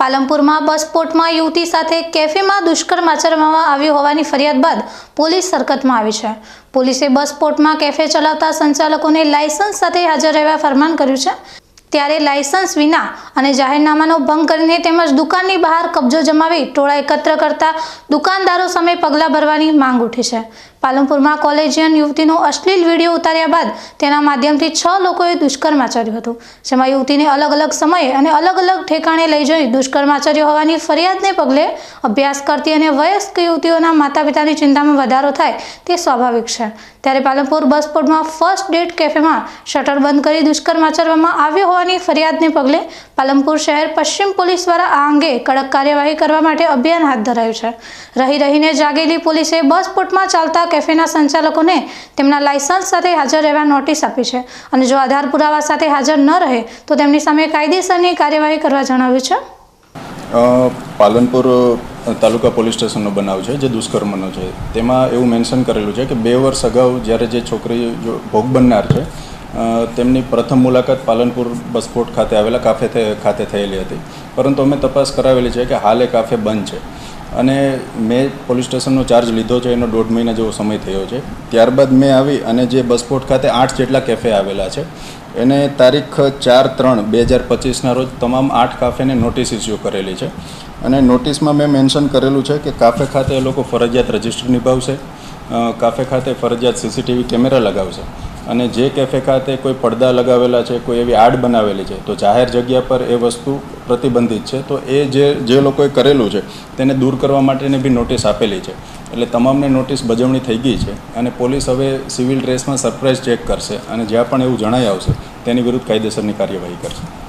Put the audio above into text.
પાલનપુરમાં બસ સ્પોટમાં યુવતી સાથે કેફેમાં દુષ્કર્મ આચરવામાં આવ્યું હોવાની ફરિયાદ બાદ પોલીસ હરકતમાં આવી છે. પોલીસે બસ સ્પોટમાં કેફે ચલાવતા સંચાલકોને લાયસન્સ સાથે હાજર રહેવા ફરમાન કર્યું છે. ત્યારે લાયસન્સ વિના અને જાહેરનામાનો ભંગ કરીને તેમજ દુકાનની બહાર કબજો જમાવી ટોળા એકત્ર કરતા દુકાનદારો સામે પગલાં ભરવાની માંગ ઉઠી છે. પાલનપુરમાં કોલેજિયન યુવતીનો અશ્લીલ વીડિયો ઉતાર્યા બાદ તેના માધ્યમથી છ લોકોએ દુષ્કર્મ આચર્યું હતું, જેમાં યુવતીને અલગ અલગ સમયે અને અલગ અલગ ઠેકાણે લઈ જઈ દુષ્કર્મ આચર્યો હોવાની ફરિયાદને પગલે અભ્યાસ કરતી અને વયસ્ક યુવતીઓના માતા પિતાની ચિંતામાં વધારો થાય તે સ્વાભાવિક છે. ત્યારે પાલનપુર બસપોર્ટમાં ફર્સ્ટ ડેટ કેફેમાં શટર બંધ કરી દુષ્કર્મ આચરવામાં આવ્યો હોવાની ફરિયાદને પગલે પાલનપુર શહેર પશ્ચિમ પોલીસ દ્વારા આ અંગે કડક કાર્યવાહી કરવા માટે અભિયાન હાથ ધરાયું છે. રહી રહીને જાગેલી પોલીસે બસપોર્ટમાં ચાલતા કેફેના સંચાલકોને તેમના લાયસન્સ સાથે હાજર રહેવા નોટિસ આપી છે. અને જો આધાર પુરાવા સાથે હાજર ન રહે, તો તેમની સામે કાયદેસરની કાર્યવાહી કરવા જણાવ્યું છે. પાલનપુર તાલુકા પોલીસ સ્ટેશનનો બનાવ છે, જે દુષ્કર્મનો છે. તેમાં એવું મેન્શન કરેલું છે કે બે વર્ષ અગાઉ જ્યારે જે છોકરી જો ભોગ બનનાર છે તેમની પ્રથમ મુલાકાત પાલનપુર બસપોર્ટ ખાતે આવેલા કાફે ખાતે થયેલી હતી. પરંતુ અમે તપાસ કરાવેલી છે કે હાલ એ કાફે બંધ છે. અને મેં પોલીસ સ્ટેશનનો ચાર્જ લીધો છે, એનો દોઢ મહિના જેવો સમય થયો છે. ત્યારબાદ મેં આવી અને જે બસપોર્ટ ખાતે આઠ જેટલા કેફે આવેલા છે. એને તારીખ ચાર ત્રણ બે હજાર પચીસના રોજ તમામ આઠ કાફેને નોટિસ ઇસ્યુ કરેલી છે. અને નોટિસમાં મેં મેન્શન કરેલું છે કે કાફે ખાતે એ લોકો ફરજિયાત રજિસ્ટર નિભાવશે. કાફે ખાતે ફરજિયાત સીસીટીવી કેમેરા લગાવશે. અને જે કેફે ખાતે કોઈ પડદા લગાવેલા છે, કોઈ એવી આડ બનાવેલી છે, તો જાહેર જગ્યા પર એ વસ્તુ પ્રતિબંધિત છે, તો એ જે જે લોકોએ કરેલું છે, તેને દૂર કરવા માટેની બી નોટિસ આપેલી છે. એટલે તમામને નોટિસ બજવણી થઈ ગઈ છે અને પોલીસ હવે સિવિલ ડ્રેસમાં સરપ્રાઇઝ ચેક કરશે અને જ્યાં પણ એવું જણાઈ આવશે, તેની વિરુદ્ધ કાયદેસરની કાર્યવાહી કરશે.